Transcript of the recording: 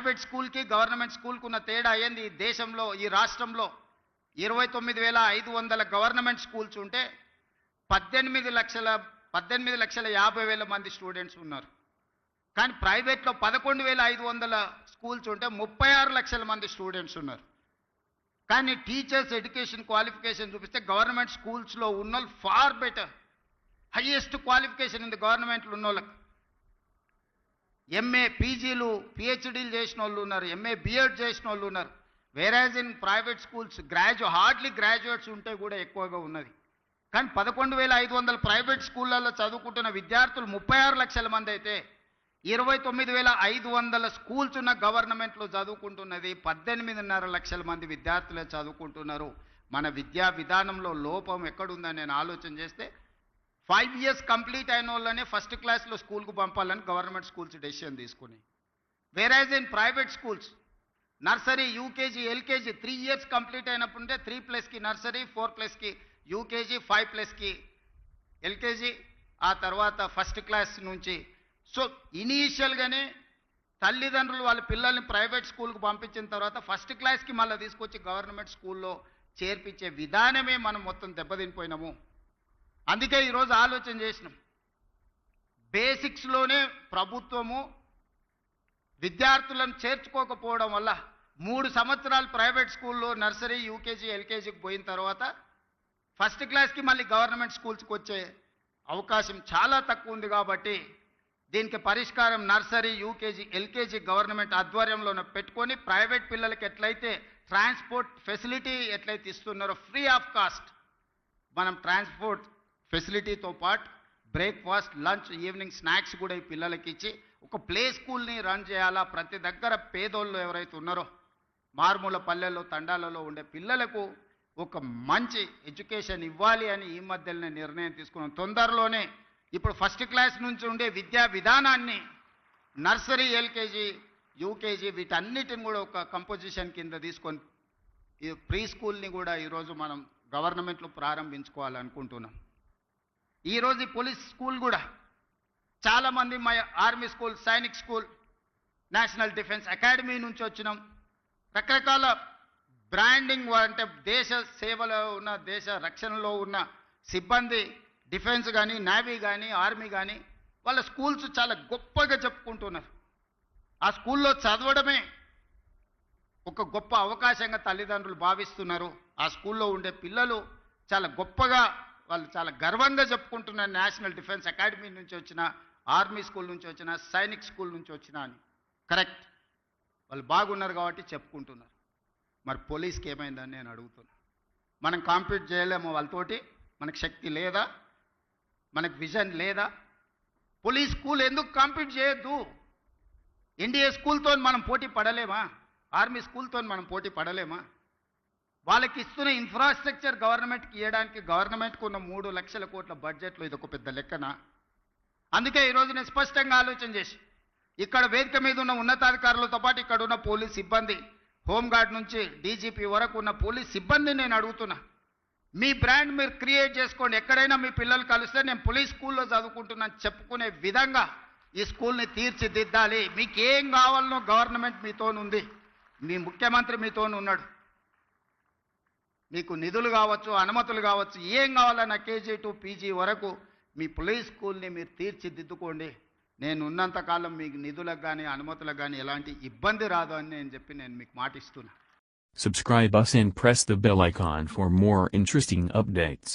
Private స్కూల్కి government స్కూల్కి ఉన్న తేడా ఏంది? ఈ దేశంలో ఈ రాష్ట్రంలో ఇరవై తొమ్మిది వేల ఐదు వందల గవర్నమెంట్ స్కూల్స్ ఉంటే పద్దెనిమిది లక్షల పద్దెనిమిది లక్షల యాభై వేల మంది స్టూడెంట్స్ ఉన్నారు. కానీ ప్రైవేట్లో పదకొండు వేల ఐదు వందల స్కూల్స్ ఉంటే ముప్పై ఆరు లక్షల మంది స్టూడెంట్స్ ఉన్నారు. కానీ టీచర్స్ ఎడ్యుకేషన్ క్వాలిఫికేషన్ చూపిస్తే గవర్నమెంట్ స్కూల్స్లో ఉన్న ఫార్ బెటర్. హయ్యెస్ట్ క్వాలిఫికేషన్ ఉంది గవర్నమెంట్లో ఉన్న వాళ్ళకి ఎంఏ పీజీలు పిహెచ్డీలు చేసిన వాళ్ళు ఉన్నారు ఎంఏ బిఎడ్ చేసిన వాళ్ళు ఉన్నారు. Average in private schools గ్రాడ్యు hardly graduates ఉంటే కూడా ఎక్కువగా ఉన్నది. కానీ పదకొండు వేల ఐదు వందల ప్రైవేట్ స్కూళ్ళల్లో చదువుకుంటున్న విద్యార్థులు ముప్పై ఆరు లక్షల మంది అయితే ఇరవై తొమ్మిది వేల ఐదు వందల స్కూల్స్ ఉన్న గవర్నమెంట్లో చదువుకుంటున్నది పద్దెనిమిదిన్నర లక్షల మంది విద్యార్థులే చదువుకుంటున్నారు. మన విద్యా విధానంలో లోపం ఎక్కడుందని నేను ఆలోచన చేస్తే ఫైవ్ ఇయర్స్ కంప్లీట్ అయిన వాళ్ళనే ఫస్ట్ క్లాస్లో స్కూల్కు పంపాలని గవర్నమెంట్ స్కూల్స్ డెసిషన్ తీసుకుని. Average in private schools nursery UKG LKG three years complete అయినప్పుడే త్రీ ప్లస్కి నర్సరీ ఫోర్ ప్లస్కి యూకేజీ ఫైవ్ ప్లస్కి ఎల్కేజీ ఆ తర్వాత ఫస్ట్ క్లాస్ నుంచి. సో ఇనీషియల్గానే తల్లిదండ్రులు వాళ్ళ పిల్లల్ని ప్రైవేట్ స్కూల్కి పంపించిన తర్వాత ఫస్ట్ క్లాస్కి మళ్ళీ తీసుకొచ్చి గవర్నమెంట్ స్కూల్లో చేర్పించే విధానమే మనం మొత్తం దెబ్బతినిపోయినాము. అందుకే ఈరోజు ఆలోచన చేసినాం. బేసిక్స్లోనే ప్రభుత్వము విద్యార్థులను చేర్చుకోకపోవడం వల్ల మూడు సంవత్సరాలు ప్రైవేట్ స్కూల్లో నర్సరీ యూకేజీ ఎల్కేజీకి పోయిన తర్వాత ఫస్ట్ క్లాస్కి మళ్ళీ గవర్నమెంట్ స్కూల్స్కి వచ్చే అవకాశం చాలా తక్కువ ఉంది కాబట్టి దీనికి పరిష్కారం నర్సరీ యూకేజీ ఎల్కేజీ గవర్నమెంట్ ఆధ్వర్యంలోనే పెట్టుకొని ప్రైవేట్ పిల్లలకి ఎట్లయితే ట్రాన్స్పోర్ట్ ఫెసిలిటీ ఎట్లయితే ఇస్తున్నారో ఫ్రీ ఆఫ్ కాస్ట్ మనం ట్రాన్స్పోర్ట్ ఫెసిలిటీతో పాటు బ్రేక్ఫాస్ట్ లంచ్ ఈవినింగ్ స్నాక్స్ కూడా ఈ పిల్లలకి ఇచ్చి ఒక ప్లే స్కూల్ని రన్ చేయాలా? ప్రతి దగ్గర పేదోళ్ళు ఎవరైతే ఉన్నారో మారుమూల పల్లెల్లో తండాలలో ఉండే పిల్లలకు ఒక మంచి ఎడ్యుకేషన్ ఇవ్వాలి అని ఈ మధ్యలోనే నిర్ణయం తీసుకున్నాం. తొందరలోనే ఇప్పుడు ఫస్ట్ క్లాస్ నుంచి ఉండే విద్యా విధానాన్ని నర్సరీ ఎల్కేజీ యూకేజీ వీటన్నిటిని కూడా ఒక కంపోజిషన్ కింద తీసుకొని ఈ ప్రీ స్కూల్ని కూడా ఈరోజు మనం గవర్నమెంట్లో ప్రారంభించుకోవాలనుకుంటున్నాం. ఈరోజు పోలీస్ స్కూల్ కూడా చాలామంది మా army school Sainik school National Defence Academy నుంచి వచ్చినాం. రకరకాల బ్రాండింగ్ అంటే దేశ సేవలో ఉన్న దేశ రక్షణలో ఉన్న సిబ్బంది డిఫెన్స్ కానీ నేవీ కానీ ఆర్మీ కానీ వాళ్ళ స్కూల్స్ చాలా గొప్పగా చెప్పుకుంటున్నారు. ఆ స్కూల్లో చదవడమే ఒక గొప్ప అవకాశంగా తల్లిదండ్రులు భావిస్తున్నారు. ఆ స్కూల్లో ఉండే పిల్లలు చాలా గొప్పగా వాళ్ళు చాలా గర్వంగా చెప్పుకుంటున్నారు నేషనల్ డిఫెన్స్ అకాడమీ నుంచి వచ్చిన ఆర్మీ స్కూల్ నుంచి వచ్చిన సైనిక్ స్కూల్ నుంచి వచ్చిన అని. కరెక్ట్. వాళ్ళు బాగున్నారు కాబట్టి చెప్పుకుంటున్నారు. మరి పోలీస్కి ఏమైందని నేను అడుగుతున్నా. మనం కాంపీట్ చేయలేము వాళ్ళతోటి. మనకు శక్తి లేదా? మనకు విజన్ లేదా? పోలీస్ స్కూల్ ఎందుకు కాంపీట్ చేయొద్దు? ఎన్డీఏ స్కూల్తో మనం పోటీ పడలేమా? ఆర్మీ స్కూల్తో మనం పోటీ పడలేమా? వాళ్ళకి ఇస్తున్న ఇన్ఫ్రాస్ట్రక్చర్ గవర్నమెంట్కి ఇవ్వడానికి గవర్నమెంట్కి ఉన్న మూడు లక్షల కోట్ల బడ్జెట్లో ఇది ఒక పెద్ద లెక్కన. అందుకే ఈరోజు నేను స్పష్టంగా ఆలోచన చేసి ఇక్కడ వేదిక మీద ఉన్న ఉన్నతాధికారులతో పాటు ఇక్కడ ఉన్న పోలీస్ సిబ్బంది హోంగార్డ్ నుంచి డీజీపీ వరకు ఉన్న పోలీస్ సిబ్బంది నేను అడుగుతున్నా. మీ బ్రాండ్ మీరు క్రియేట్ చేసుకోండి. ఎక్కడైనా మీ పిల్లలు కలిస్తే నేను పోలీస్ స్కూల్లో చదువుకుంటున్నాను చెప్పుకునే విధంగా ఈ స్కూల్ని తీర్చిదిద్దాలి. మీకేం కావాలనో గవర్నమెంట్ మీతోనుంది. మీ ముఖ్యమంత్రి మీతోనున్నాడు. ఉన్నాడు మీకు నిధులు కావచ్చు అనుమతులు కావచ్చు ఏం కావాలన్నా కేజీ టు పీజీ వరకు మీ ప్లే స్కూల్ని మీరు తీర్చిదిద్దుకోండి నేను ఉన్నంతకాలం మీకు నిధులకు కానీ అనుమతులకు కానీ ఎలాంటి ఇబ్బంది రాదు అని నేను చెప్పి నేను మీకు మాటిస్తున్నా Subscribe us and press the bell icon for more interesting updates.